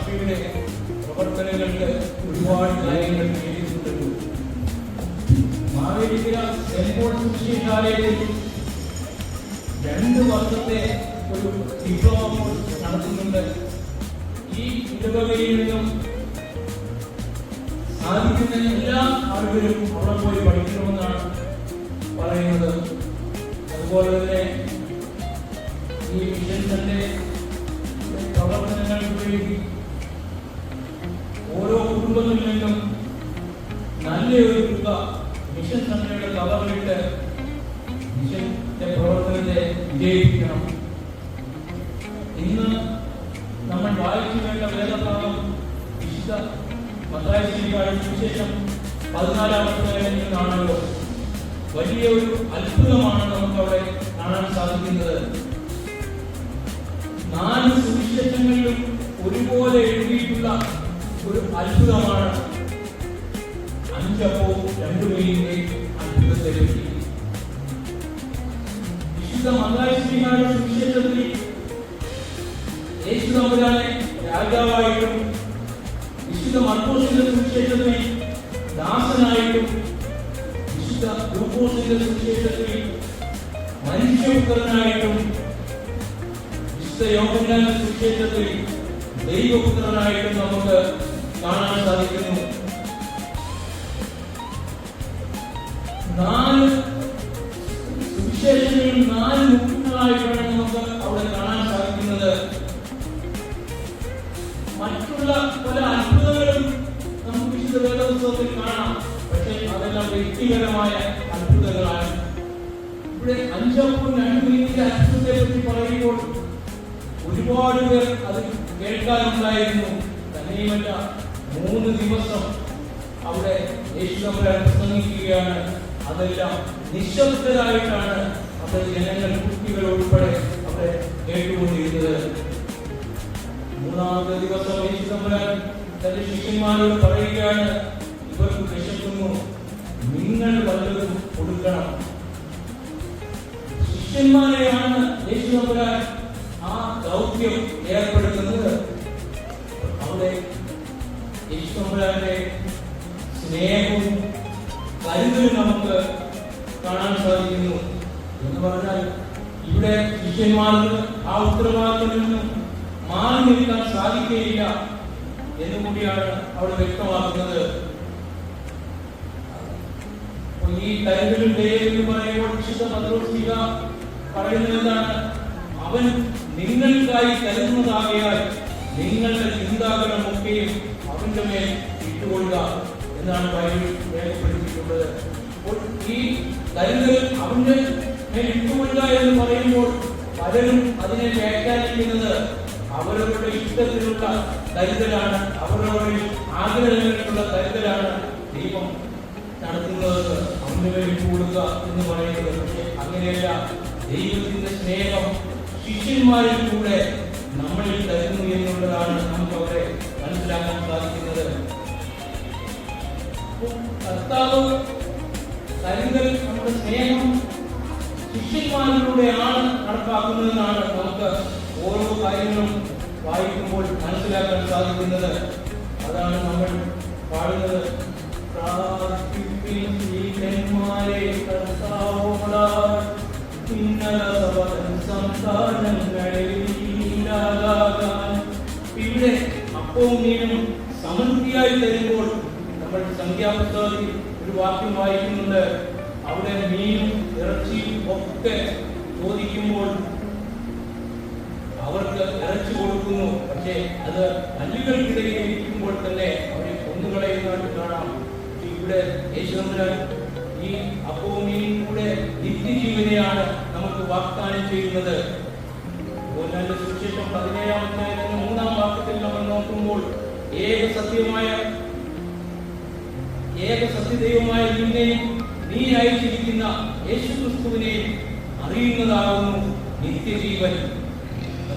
സഭയുടെ പ്രവർത്തനങ്ങൾക്ക് ഒരുപാട് കാര്യങ്ങൾ നേടിയിട്ടുണ്ടല്ലോ മാവേലിക്കര പോൾ ശിശുശാലയിൽ രണ്ട് വർഷത്തെ ഒരു ഡിപ്ലോമ നടത്തുന്നുണ്ട്. ഈ ഇടവകയിൽ നിന്നും സാധിക്കുന്ന എല്ലാ ആളുകളും അവിടെ പോയി പഠിക്കണമെന്നാണ് പറയുന്നത്. അതുപോലെ തന്നെ ഈ മിഷൻ തന്റെ പ്രവർത്തനങ്ങൾക്ക് കുടുംബത്തിൽ നിന്നും നല്ലൊരു തുക മിഷൻ സംഘടനയുടെ കവറിലിട്ട് മിഷന്റെ പ്രവർത്തനത്തെ വിജയിപ്പിക്കണം. ഇന്ന് നമ്മൾ വായിച്ചു വേണ്ട വേദഭാഗം വിശുദ്ധ മത്തായ വിശേഷം പതിനാലാമത്തെ നിന്നാണല്ലോ വലിയ ഒരു അത്ഭുതമാണ് നമുക്ക് അവിടെ കാണാൻ സാധിക്കുന്നത്. നാല് സുവിശേഷങ്ങളിലും ഒരുപോലെ എഴുതിയിട്ടുള്ള ഒരു അത്ഭുതമാണ്. അഞ്ചപ്പോ രണ്ടു പേരിന്റെയും അത്ഭുതത്തെ വിശുദ്ധ മന്ദാശ്രീയുടെ സുവിശേഷത്തിൽ യേശു തമ്പുരാനെ രാജാവായിട്ടും വിശുദ്ധ മർക്കോസിന്റെ സുവിശേഷത്തിൽ ദാസനായിട്ടും വിശുദ്ധ ഗ്രൂപ്പോസിന്റെ സുവിശേഷത്തിൽ മനുഷ്യപുത്രനായിട്ടും വിശുദ്ധ യോഹന്നാന്റെ സുവിശേഷത്തിൽ ദൈവപുത്രനായിട്ടും നമുക്ക് കാണാൻ സാധിക്കുന്നു. നാല് സുവിശേഷങ്ങളിൽ നാല് മുഖ്യങ്ങളായിട്ടാണ് നമുക്ക് അവിടെ കാണാൻ സാധിക്കുന്നത്. മറ്റുള്ള പല അത്ഭുതങ്ങളും നമുക്ക് വിശുദ്ധ വേദപുസ്തകത്തിൽ കാണാം. പക്ഷെ അതെല്ലാം വ്യക്തിപരമായ അത്ഭുതങ്ങളാണ്. ഇവിടെ അഞ്ചപ്പും രണ്ട് മിനിറ്റിന്റെ അത്ഭുതത്തെ പറ്റി പറയുമ്പോൾ ഒരുപാട് പേർ അത് കേൾക്കാനുണ്ടായിരുന്നു. തന്നെയുമല്ല മൂന്ന് ദിവസം അവിടെ യേശുദമ്പരാൻ പ്രസംഗിക്കുകയാണ് അതെല്ലാം നിശബ്ദരായിട്ടാണ് അത് ജനങ്ങൾ കുട്ടികൾ ഉൾപ്പെടെ അവിടെ കേട്ടുകൊണ്ടിരുന്നത്. മൂന്നാമത്തെ ദിവസം യേശുദമ്പരാൻ തന്റെ ശിഷ്യന്മാരോട് പറയുകയാണ് ഇവർക്ക് വിശക്കുന്നു. നിങ്ങൾ വല്ലതും കൊടുക്കണം. ശിഷ്യന്മാരെയാണ് ആ പറയുന്നത് അവൻ നിങ്ങൾക്കായി കരുതുന്നതാകയാൽ നിങ്ങളുടെ ചിന്താകളൊക്കെയും അവന്റെ മേൽ ഇട്ടുകൊള്ളുക എന്നാണ് ബൈബിൾ രേഖപ്പെടുത്തിയിട്ടുള്ളത്. അപ്പോൾ ഈ കരുതൽ അവന്റെ മേൽ ഇട്ടുകൊള്ളുക എന്ന് പറയുമ്പോൾ പലരും അതിനെ വ്യാഖ്യാനിക്കുന്നത് അവരവരുടെ ഇഷ്ടത്തിലുള്ള കരുതലാണ് അവരവരുടെ ആഗ്രഹങ്ങളിലുള്ള കരുതലാണ് ദൈവം നടത്തുന്നത്. അവന്റെ മേൽ ഇട്ടുകൊള്ളുക എന്ന് പറയുന്നത് പക്ഷേ അങ്ങനെയല്ല. ദൈവത്തിന്റെ സ്നേഹം ശിഷ്യന്മാരിൽ കൂടെ നമ്മളിൽ തരുന്നു എന്നുള്ളതാണ് നമുക്ക് അവരെ മനസ്സിലാക്കാൻ സാധിക്കുന്നത്. കർത്താവ് കരുതൽ നമ്മുടെ സ്നേഹം ശിഷ്യന്മാരിലൂടെയാണ് നടപ്പാക്കുന്നതെന്നാണ് നമുക്ക് ഓരോ കാര്യങ്ങളും വായിക്കുമ്പോൾ മനസ്സിലാക്കാൻ സാധിക്കുന്നത്. അതാണ് നമ്മൾ പാടുന്നത്. പ്രാർത്ഥിപ്പിൻ സ്ത്രീകന്മാരെ കർത്താവോടാൽ ഇന്നലവൻ സന്താനങ്ങളിൽ ഇല്ലാതാകാൻ ഇവിടെ അപ്പവും മീനും സമൃദ്ധിയായി തരുമ്പോൾ നമ്മൾ സംഖ്യാപുസ്തകത്തിൽ ഒരു വാക്യം വായിക്കുന്നുണ്ട്. അവിടെ മീനും ഇറച്ചിയും ഒക്കെ ചോദിക്കുമ്പോൾ അവർക്ക് ഇറച്ചി കൊടുക്കുന്നു. പക്ഷേ അത് കല്ലുകൾക്കിടയിൽ ഇരിക്കുമ്പോൾ തന്നെ അവരെ കൊന്നുകളയുന്നതായിട്ട് കാണാം. ഇവിടെ യേശുദമ്പുരാൻ ഈ അപ്പവും കൂടെ നിത്യജീവനെയാണ് നമുക്ക് വാഗ്ദാനം ചെയ്യുന്നത്. യോഹന്നാന്റെ സുവിശേഷം പതിനേഴാം അധ്യായത്തിന്റെ മൂന്നാം വാക്യത്തിൽ നമ്മൾ നോക്കുമ്പോൾ ഏക സത്യമായ ഏക സത്യദൈവമായ നിന്നെയും നീ അയച്ചിരിക്കുന്ന യേശുക്രിസ്തുവിനെയും അറിയുന്നതാകുന്നു നിത്യജീവൻ.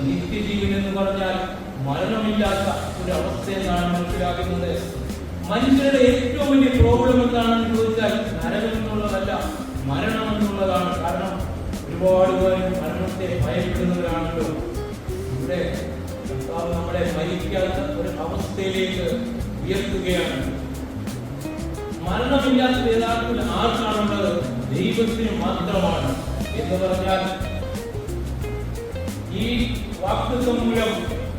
നിത്യജീവൻ എന്ന് പറഞ്ഞാൽ മരണമില്ലാത്ത ഒരു അവസ്ഥ എന്നാണ് മനസ്സിലാക്കുന്നത്. മനുഷ്യരുടെ ഏറ്റവും വലിയ പ്രോബ്ലം എന്താണെന്ന് ചോദിച്ചാൽ നരകം എന്നുള്ളതല്ല മരണം എന്നുള്ളതാണ്. കാരണം ഒരുപാട് പേര് മരണത്തെ ഭയപ്പെടുന്നവരാണല്ലോ. ഇവിടെ കർത്താവ് നമ്മളെ മരിക്കാത്ത ഒരു അവസ്ഥയിലേക്ക് ഉയർത്തുകയാണ്. മരണമില്ലാത്ത യഥാർത്ഥത്തിൽ ആർക്കാണുള്ളത്? ദൈവത്തിന് മാത്രമാണ് എന്ന് പറഞ്ഞാൽ ഈ വാക്തത്വം മൂലം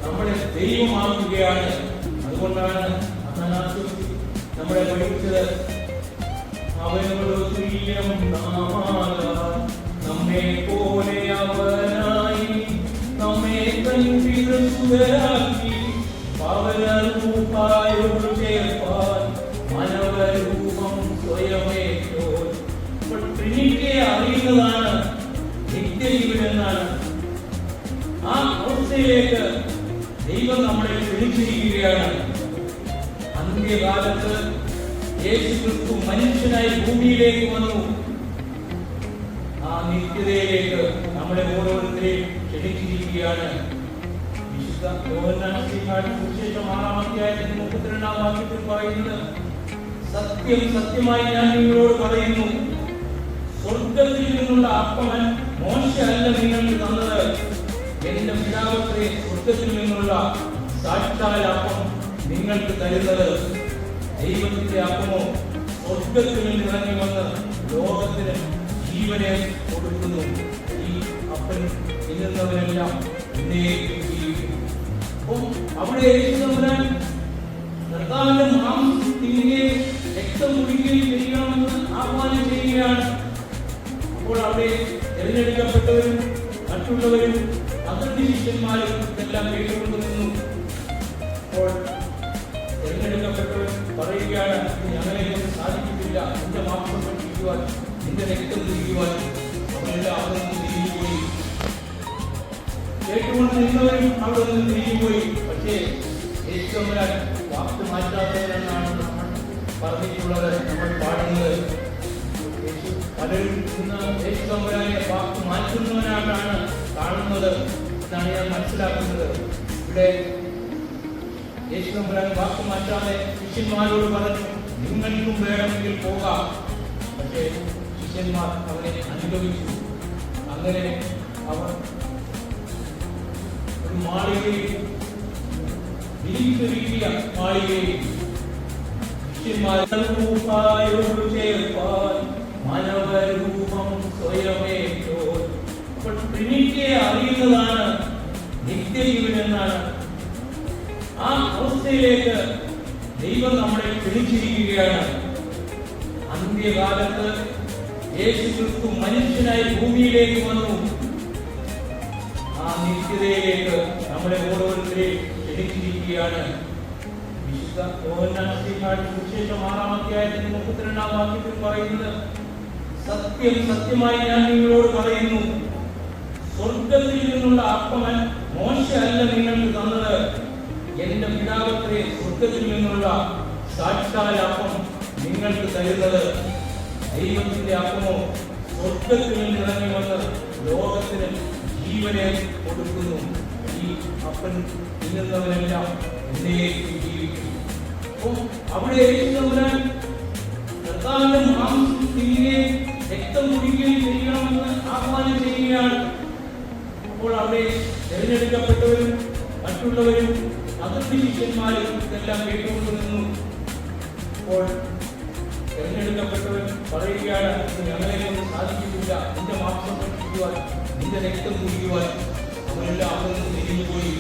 നമ്മളെ ദൈവമാക്കുകയാണ്. അതുകൊണ്ടാണ് അന്നാനാഥ് നമ്മളെ പഠിച്ചത് അവനോട് തുല്യം നമ്മെ പോലെ അവനായി നമ്മെ കൽപ്പിതരാക്കി പവനരൂപായോട് ചേർപ്പാൻ മനവരൂപം സ്വയമേ ട്രിനിറ്റിയെ അറിയുന്നതാണ് നിത്യജീവൻ എന്നാണ് ആ അവസ്ഥയിലേക്ക് ദൈവം നമ്മളെ ക്ഷണിച്ചിരിക്കുകയാണ് അന്ത്യകാലത്ത് യേശു ക്രിസ്തു മനുഷ്യനായി ഭൂമിയിലേക്ക് വന്നു. ആ നിത്യതയിലേക്ക് നമ്മളെ ഓരോരുത്തരെയും ക്ഷണിച്ചിരിക്കുകയാണ്. വിശുദ്ധ സത്യം സത്യമായി ഞാൻ സാക്ഷാൽ അപ്പം നിങ്ങൾക്ക് തരുന്നത് ദൈവത്തിന്റെ അപ്പമോ സ്വർഗത്തിൽ ഇറങ്ങി വന്ന് ലോകത്തിന് ജീവനെ കൊടുക്കുന്നു. ഈ അപ്പൻ തിന്നുന്നവരെല്ലാം അവിടെ എഴുതുന്നവരാൻ കർത്താവിന്റെ രക്തം കുടിക്കുകയും ചെയ്യണമെന്ന് ആഹ്വാനം ചെയ്യുകയാണ്. അപ്പോൾ അവിടെ തിരഞ്ഞെടുക്കപ്പെട്ടവരും മറ്റുള്ളവരും അതിർത്തി ശിഷ്യന്മാരും ഇതെല്ലാം കേട്ടുകൊണ്ട് സാധിക്കത്തില്ല എന്റെ മാംസം ഭക്ഷിക്കുവാൻ എന്റെ രക്തം തിരിക്കുവാൻ അവരുടെ അവിടെ നിന്ന് തിരിഞ്ഞുപോയി. കേട്ടുകൊണ്ട് നിന്നവരും അവിടെ നിന്ന് തിരിഞ്ഞുപോയി. പക്ഷേ ഏറ്റവും വാക്ക് മാറ്റാത്തവരെന്നാണ് നമ്മൾ പറഞ്ഞിട്ടുള്ളത് നമ്മൾ പാടുന്നത്. പലരും ഇന്ന് യേശു തമ്പുരാനെ വാക്ക് മാറ്റുന്നവനായിട്ടാണ് കാണുന്നത് എന്നാണ് ഞാൻ മനസ്സിലാക്കുന്നത്. ഇവിടെ യേശു തമ്പുരാൻ വാക്ക് മാറ്റാതെ ശിഷ്യന്മാരോട് പറഞ്ഞു നിങ്ങൾക്കും വേണമെങ്കിൽ പോകാം. പക്ഷേ ശിഷ്യന്മാർ അവരെ അനുഗമിച്ചു. അങ്ങനെ അവർ ഒരു മാളികയിൽ വിരിച്ചൊരുക്കിയ മാളികയിൽ ശിഷ്യന്മാരോട് ചേർപ്പാൻ മനവരൂപം സ്വയമേറ്റോ അപ്പോൾ ട്രിനിറ്റിയെ അറിയുന്നതാണ് നിത്യജീവൻ എന്നാണ് ആ അവസ്ഥയിലേക്ക് ദൈവം നമ്മളെ ക്ഷണിച്ചിരിക്കുകയാണ് അന്ത്യകാലത്ത് യേശു ക്രിസ്തു മനുഷ്യനായി ഭൂമിയിലേക്ക് വന്നു. ആ നിത്യതയിലേക്ക് നമ്മളെ ഓരോരുത്തരെയും ക്ഷണിച്ചിരിക്കുകയാണ്. വിശുദ്ധ സുവിശേഷം ആറാം അധ്യായത്തിന്റെ മുപ്പത്തിരണ്ടാം വാക്യത്തിൽ പറയുന്നത് സത്യം സത്യമായി ഞാൻ നിങ്ങളോട് പറയുന്നു. സ്വർഗത്തിൽ നിന്നുള്ള അപ്പമൻ മോശമല്ല നിങ്ങൾക്ക് എന്റെ പിതാവത്തെ സ്വർഗത്തിൽ നിന്നുള്ള സാക്ഷാൽ അപ്പം നിങ്ങൾക്ക് തരുന്നത് ദൈവത്തിന്റെ അപ്പമോ? സ്വർഗത്തിൽ നിന്ന് ഇറങ്ങി വന്ന് ലോകത്തിന് ജീവനെ കൊടുക്കുന്നു. ഈ അപ്പൻ തിന്നുന്നവനെല്ലാം എന്നേക്കും ജീവിക്കും. അവിടെ തിന്നുകയും രക്തം കുടിക്കുകയും ചെയ്യണമെന്ന് ആഹ്വാനം ചെയ്യുകയാണ്. അപ്പോൾ അവിടെ തിരഞ്ഞെടുക്കപ്പെട്ടവരും മറ്റുള്ളവരും അതിർത്തി ശിഷ്യന്മാരും ഇതെല്ലാം കേട്ടുകൊണ്ട് നിന്നു. അപ്പോൾ തിരഞ്ഞെടുക്കപ്പെട്ടവർ പറയുകയാണ് "ഇത് ഞങ്ങളെ കൊണ്ട് സാധിക്കുന്നില്ല നിന്റെ മാംസം ഭക്ഷിക്കുവാൻ നിന്റെ രക്തം കുടിക്കുവാൻ അവരെല്ലാം അവിടെ നിന്ന് തിരിഞ്ഞുപോയി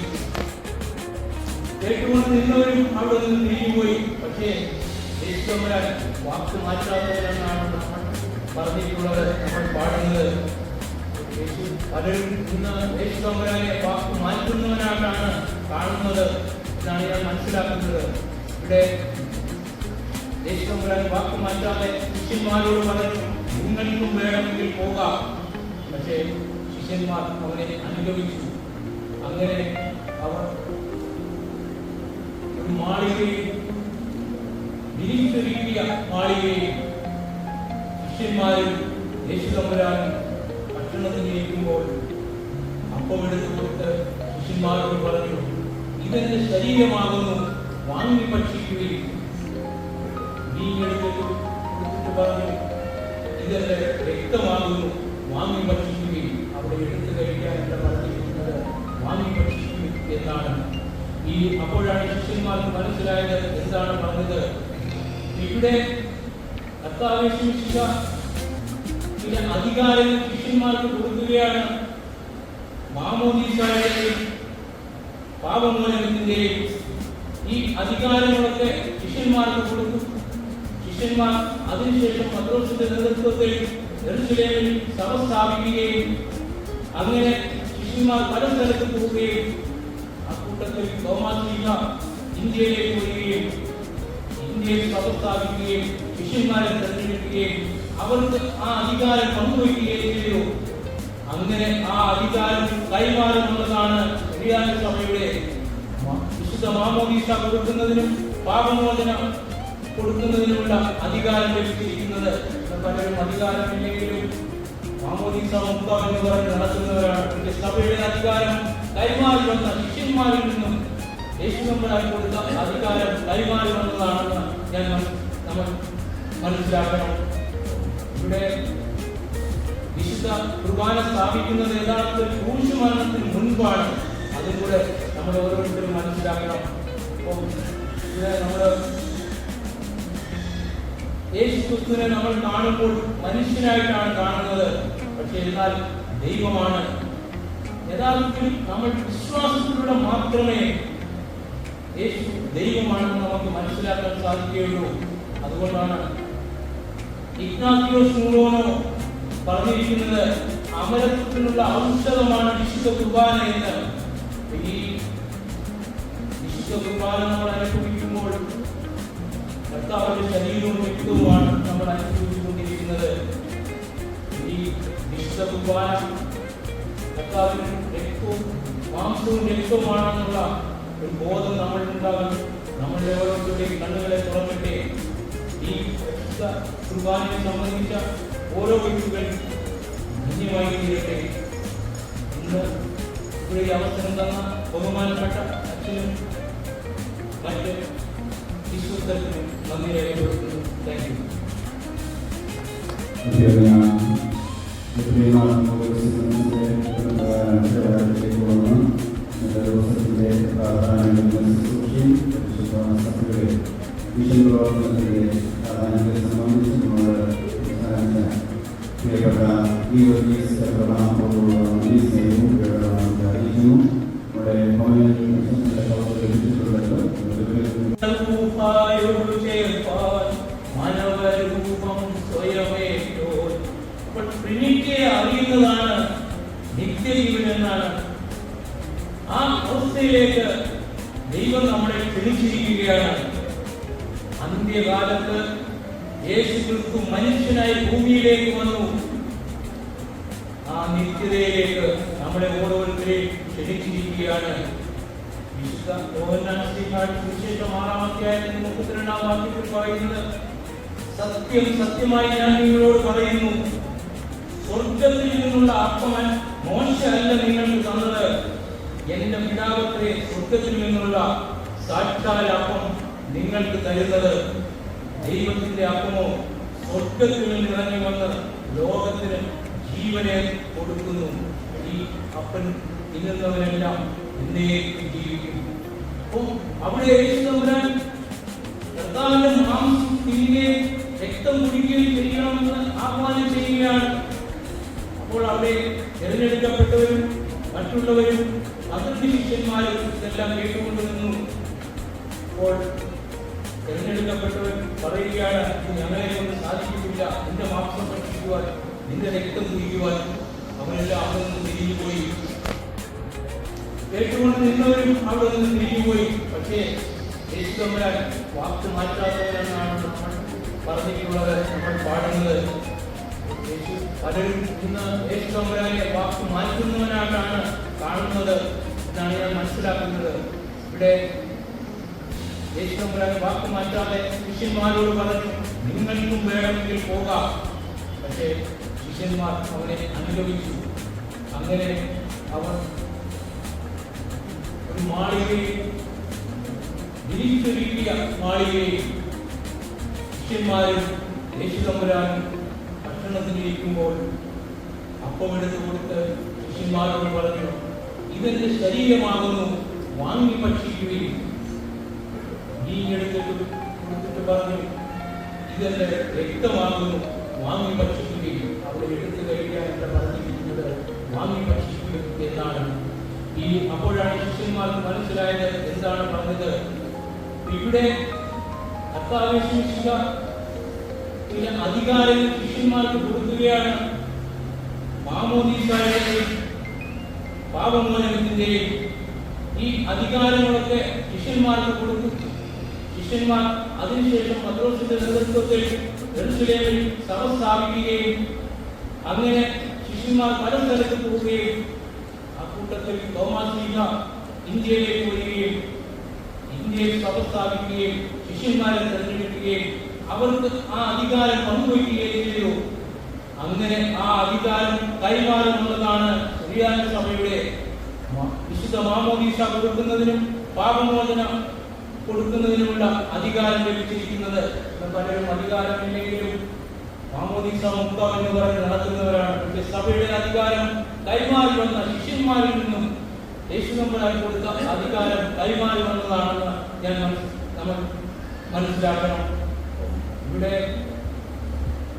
കേട്ടുകൊണ്ട് നിന്നവരും അവിടെ നിന്ന് തിരിഞ്ഞുപോയി പക്ഷേ ദേശീയവരാൻ വാക്ക് മാറ്റാത്തവരെന്നാണ് നമ്മൾ പറഞ്ഞിട്ടുള്ളത് നമ്മൾ പാടുന്നത്. പലരും ഇന്ന് വാക്ക് മാറ്റുന്നവനായിട്ടാണ് കാണുന്നത് എന്നാണ് ഞാൻ മനസ്സിലാക്കുന്നത്. ഇവിടെ ദേശീയ വാക്ക് മാറ്റാതെ ശിഷ്യന്മാരോട് പറഞ്ഞു നിങ്ങൾക്കും വേണമെങ്കിൽ പോകാം. പക്ഷേ ശിഷ്യന്മാർ അവരെ അനുഗമിച്ചു. അങ്ങനെ അവർ ഒരു മാളികയിൽ വിരിച്ചൊരുക്കിയ മാളികയിൽ ശിഷ്യന്മാരും യേശുതമ്പുരാനും ഭക്ഷണത്തിന് ഇരിക്കുമ്പോൾ ഇതെന്റെ ശരീരമാകുന്നു വാങ്ങി ഭക്ഷിക്കുകയും പറഞ്ഞു. ഇതെന്റെ രക്തമാകുന്നു. വാങ്ങി ഭക്ഷിക്കുകയും അവിടെ എടുത്തു കഴിക്കാൻ എന്റെ പറഞ്ഞിരിക്കുന്നത്? വാങ്ങി ഭക്ഷിക്കും എന്നാണ്. ഈ അപ്പോഴാണ് ശിഷ്യന്മാർക്ക് മനസ്സിലായത് എന്താണ് പറഞ്ഞത്? ഇവിടെ കർത്താവേശിച്ച ചില അധികാരം ശിഷ്യന്മാർക്ക് കൊടുക്കുകയാണ്. മാമോദീസായുടെയും പാപമോചനത്തിന്റെയും ഈ അധികാരങ്ങളൊക്കെ ശിഷ്യന്മാർക്ക് കൊടുത്തു ശിഷ്യന്മാർ അതിനുശേഷം പത്രോസിന്റെ നേതൃത്വത്തിൽ എറുസലേമിൽ സഭ സ്ഥാപിക്കുകയും അങ്ങനെ ശിഷ്യന്മാർ പല സ്ഥലത്ത് പോവുകയും അക്കൂട്ടത്തിൽ തോമാശ്രീക ഇന്ത്യയിലേക്ക് വരികയും ഇന്ത്യയിൽ സഭ സ്ഥാപിക്കുകയും ശിഷ്യന്മാരെ തെരഞ്ഞെടുക്കുകയും അവർക്ക് ആ അധികാരം പങ്കുവയ്ക്കുകയും ചെയ്തു. അങ്ങനെ ആ അധികാരം കൈമാറുന്നതാണ് ക്രിയാന സഭയുടെ വിശുദ്ധ മാമോദീസ കൊടുക്കുന്നതിനും പാപമോചനം കൊടുക്കുന്നതിനുമുള്ള അധികാരം ലഭിച്ചിരിക്കുന്നത് പലരും അധികാരമില്ലെങ്കിലും മാമോദീസ മുക്തം പറഞ്ഞ് നടത്തുന്നവരാണ് സഭയുടെ അധികാരം കൈമാറി വന്ന ശിഷ്യന്മാരിൽ നിന്നും യേശുനമ്പരായി കൊടുത്ത അധികാരം കൈമാറി വന്നതാണെന്ന് ഞാൻ നമ്മൾ മനസ്സിലാക്കണം. ഇവിടെ വിശുദ്ധ കുർബാന സ്ഥാപിക്കുന്നത് യഥാർത്ഥത്തിൽ ക്രൂശ് മരണത്തിന് മുൻപാണ്. അതും കൂടെ നമ്മൾ ഓരോരുത്തരും മനസ്സിലാക്കണം. അപ്പം ഇത് നമ്മൾ യേശു നമ്മൾ കാണുമ്പോൾ മനുഷ്യനായിട്ടാണ് കാണുന്നത്. പക്ഷെ എന്നാൽ ദൈവമാണ്. യഥാർത്ഥത്തിൽ നമ്മൾ വിശ്വാസത്തിലൂടെ മാത്രമേ യേശു ദൈവമാണെന്ന് നമുക്ക് മനസ്സിലാക്കാൻ സാധിക്കുകയുള്ളൂ. അതുകൊണ്ടാണ് ഇഗ്നാസിയോസ് മൂലോനോ പറഞ്ഞിരിക്കുന്നത് അമരത്വത്തിനുള്ള ഔഷധമാണ് വിശുദ്ധ കുർബാന എന്ന്. ഈ വിശുദ്ധ കുർബാന നമ്മൾ അനുഭവിക്കുമ്പോൾ നമ്മൾ അനുഭവിച്ചുകൊണ്ടിരിക്കുന്നത് ഈ വിശുദ്ധ കുർബാന കർത്താവിന് രക്തവും മാംസവും ഒരു ബോധം നമ്മളിൽ ഉണ്ടാകണം നമ്മളുടെ ഓരോരുത്തരുടെയും കണ്ണുകളെ തുറക്കട്ടെ ഈ വിശുദ്ധ കുർബാനയെ സംബന്ധിച്ച ഓരോ വ്യക്തികൾ ധന്യമായി തീരട്ടെ. ഈ അവസരം തന്ന ബഹുമാനപ്പെട്ട അച്ഛനും മറ്റ് വിശ്വസ്തത്തിനും നന്ദി രേഖപ്പെടുത്തുന്നു. താങ്ക് യു പ്രിയപ്പെട്ട ഈ ഒരു പ്രധാനപ്പെട്ട അറിയിക്കുന്നു നമ്മുടെ ൂപ്പായോടു അപ്പോൾ ട്രിനിറ്റിയെ അറിയുന്നതാണ് നിത്യജീവൻ എന്നാണ് ആ അവസ്ഥയിലേക്ക് ദൈവം നമ്മളെ ക്ഷണിച്ചിരിക്കുകയാണ് അന്ത്യകാലത്ത് യേശു മനുഷ്യനായി ഭൂമിയിലേക്ക് വന്നു. നിത്യതയിലേക്ക് നമ്മളെ ഓരോരുത്തരെയും ക്ഷണിച്ചിരിക്കുകയാണ്. മുപ്പത്തിരണ്ടാം വാക്യത്തിൽ പറയുന്നത് സത്യം സത്യമായി ഞാൻ നിങ്ങളോട് പറയുന്നു. സ്വർഗത്തിൽ നിന്നുള്ള അപ്പമൻ മോശമല്ല നിങ്ങൾക്ക് തന്നത്. എന്റെ പിതാവത്തെ സ്വർഗത്തിൽ നിന്നുള്ള സാക്ഷാൽ അപ്പം നിങ്ങൾക്ക് തരുന്നത്. ദൈവത്തിന്റെ അപ്പമോ സ്വർഗത്തിൽ നിന്ന് ഇറങ്ങി വന്ന് ലോകത്തിന് ജീവനെ കൊടുക്കുന്നു. ഈ അപ്പൻ തിന്നുന്നവരെല്ലാം എന്നേക്കും ജീവിക്കും. അപ്പോ അവിടെ യേശു തമ്പുരാൻ കർത്താവിന്റെ മാംസം തിന്നുകയും രക്തം കുടിക്കുകയും ചെയ്യണമെന്ന് ആഹ്വാനം ചെയ്യുകയാണ്. അപ്പോൾ അവിടെ തിരഞ്ഞെടുക്കപ്പെട്ടവരും മറ്റുള്ളവരും അതിർത്തി ശിഷ്യന്മാരും ഇതെല്ലാം കേട്ടുകൊണ്ട് നിന്നു. അപ്പോൾ തിരഞ്ഞെടുക്കപ്പെട്ടവർ പറയുകയാണ് ഞങ്ങളെ കൊണ്ട് സാധിക്കുന്നില്ല എന്റെ ഭക്ഷിക്കുവാൻ. നിന്റെ രക്തം കുടിക്കുവാൻ അവനെല്ലാം അവിടെ നിന്ന് തിരിഞ്ഞുപോയി. കേട്ടുകൊണ്ട് നിന്നവരും അവിടെ നിന്ന് തിരിഞ്ഞുപോയി. പക്ഷേ യേശു വാക്ക് മാറ്റാത്തവരെന്നാണ് നമ്മൾ പറഞ്ഞിട്ടുള്ളത് നമ്മൾ പാടുന്നത് യേശു പലരും ഇന്ന് യേശു വാക്ക് മാറ്റുന്നവനായിട്ടാണ് കാണുന്നത് എന്നാണ് ഞാൻ മനസ്സിലാക്കുന്നത്. ഇവിടെ യേശു വാക്ക് മാറ്റാതെ ശിഷ്യന്മാരോട് പറഞ്ഞു നിങ്ങൾക്കും വേണമെങ്കിൽ പോകാം. പക്ഷേ ശിഷ്യന്മാർ അവനെ അനുഗമിച്ചു. അങ്ങനെ അവർ ഒരു മാളികയിൽ മാളികയിൽ ശിഷ്യന്മാരും യേശുതമ്പുരാനും ഭക്ഷണത്തിനിരിക്കുമ്പോൾ അപ്പം എടുത്തു കൊടുത്ത് ശിഷ്യന്മാരോട് പറഞ്ഞു ഇതെന്റെ ശരീരമാകുന്നു വാങ്ങി ഭക്ഷിക്കുകയും നീ എടുത്തിട്ട് കൊടുത്തിട്ട് പറഞ്ഞു ഇതെന്റെ രക്തമാകുന്നു വാങ്ങി ഭക്ഷിക്കുകയും അവിടെ എടുത്തു കഴിക്കാൻ എന്ന് പറഞ്ഞിരിക്കുന്നത് വാങ്ങി ഭക്ഷിക്കും എന്നാണ് ഈ അപ്പോഴാണ് ശിഷ്യന്മാർക്ക് മനസ്സിലായത് എന്താണ് പറഞ്ഞത്? ഇവിടെ പിന്നെ അധികാരം ശിഷ്യന്മാർക്ക് കൊടുക്കുകയാണ്. മാമോദീസായുടെയും പാപമോചനത്തിന്റെയും ഈ അധികാരങ്ങളൊക്കെ ശിഷ്യന്മാർക്ക് കൊടുത്തു. ശിഷ്യന്മാർ അതിനുശേഷം മദ്രോസിന്റെ നേതൃത്വത്തിൽ ജെറുസലേമിൽ സഭ സ്ഥാപിക്കുകയും അങ്ങനെ ശിഷ്യന്മാർ പല സ്ഥലത്ത് പോവുകയും ആ കൂട്ടത്തിൽ തോമാസീന ഇന്ത്യയിലേക്ക് വരികയും ഇന്ത്യയിൽ സഭ സ്ഥാപിക്കുകയും ശിഷ്യന്മാരെ തെരഞ്ഞെടുക്കുകയും അവർക്ക് ആ അധികാരം പങ്കുവയ്ക്കുകയും ചെയ്തു അങ്ങനെ ആ അധികാരം കൈമാറുന്നുള്ളതാണ് സുറിയാന സഭയുടെ വിശുദ്ധ മാമോദീസ കൊടുക്കുന്നതിനും പാപമോചനം കൊടുക്കുന്നതിനുമുള്ള അധികാരം ലഭിച്ചിരിക്കുന്നത്. പലരും അധികാരമില്ലെങ്കിലും മാമോദീസ മുക്തം എന്ന് പറഞ്ഞ് നടത്തുന്നവരാണ് പക്ഷേ സഭയുടെ അധികാരം കൈമാറി വന്ന ശിഷ്യന്മാരിൽ നിന്നും യേശുനമ്പരായി കൊടുത്ത അധികാരം കൈമാറി വന്നതാണെന്ന് ഞാൻ നമ്മൾ മനസ്സിലാക്കണം. ഇവിടെ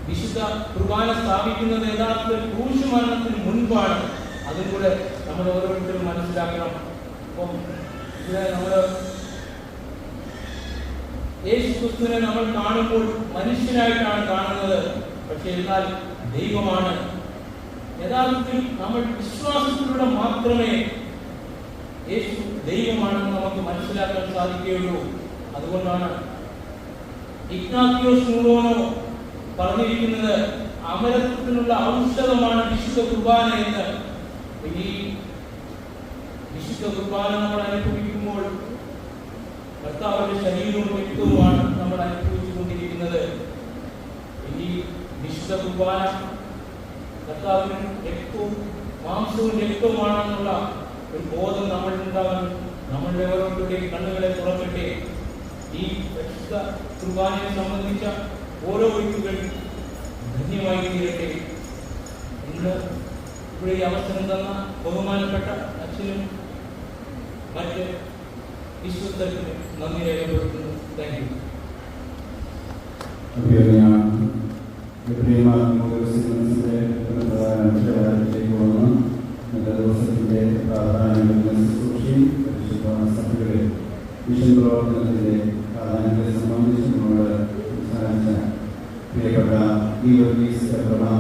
വിശുദ്ധ കുർബാന സ്ഥാപിക്കുന്നത് യഥാർത്ഥത്തിൽ ക്രൂശ് മരണത്തിന് മുൻപാണ്. അതും കൂടെ നമ്മൾ ഓരോരുത്തരും മനസ്സിലാക്കണം. അപ്പം ഇവിടെ നമ്മൾ യേശു ക്രിസ്തുവിനെ നമ്മൾ കാണുമ്പോൾ മനുഷ്യനായിട്ടാണ് കാണുന്നത്. പക്ഷെ എന്നാൽ ദൈവമാണ്. യഥാർത്ഥത്തിൽ നമ്മൾ വിശ്വാസത്തിലൂടെ മാത്രമേ യേശു ദൈവമാണെന്ന് നമുക്ക് മനസ്സിലാക്കാൻ സാധിക്കുകയുള്ളൂ. അതുകൊണ്ടാണ് ഇഗ്നാത്തിയോസ് മൂലോനോ പറഞ്ഞിരിക്കുന്നത് അമരത്വത്തിനുള്ള ഔഷധമാണ് വിശുദ്ധ കുർബാന എന്ന്. ഈ വിശുദ്ധ കുർബാന നമ്മൾ അനുഭവിക്കുമ്പോൾ കർത്താവിന്റെ ശരീരവും വ്യക്തവുമാണ് നമ്മൾ അനുഭവിച്ചുകൊണ്ടിരിക്കുന്നത്. ഈ വിശുദ്ധ കുർബാന കർത്താവിന് രക്തവും മാംസവും രക്തവുമാണെന്നുള്ള ഒരു ബോധം നമ്മളിൽ ഉണ്ടാകാൻ നമ്മളുടെ ഓരോരുത്തരുടെയും കണ്ണുകളെ തുറക്കട്ടെ. ഈ വിശുദ്ധ കുർബാനയെ സംബന്ധിച്ച ഓരോ വ്യക്തികൾ ധന്യമായി തീരട്ടെ. ഇന്ന് ഇവിടെ ഈ അവസരം തന്ന ബഹുമാനപ്പെട്ട അച്ഛനും മറ്റ് വിശ്വസ്തർക്കും നന്ദി രേഖപ്പെടുത്തുന്നു. താങ്ക് യു മിഷൻ പ്രവർത്തനത്തിന്റെ പ്രാധാന്യത്തെ സംബന്ധിച്ച് നമ്മളോട് സംസാരിച്ച പ്രിയപ്പെട്ട ഈ വർഗീസ് പ്രധാന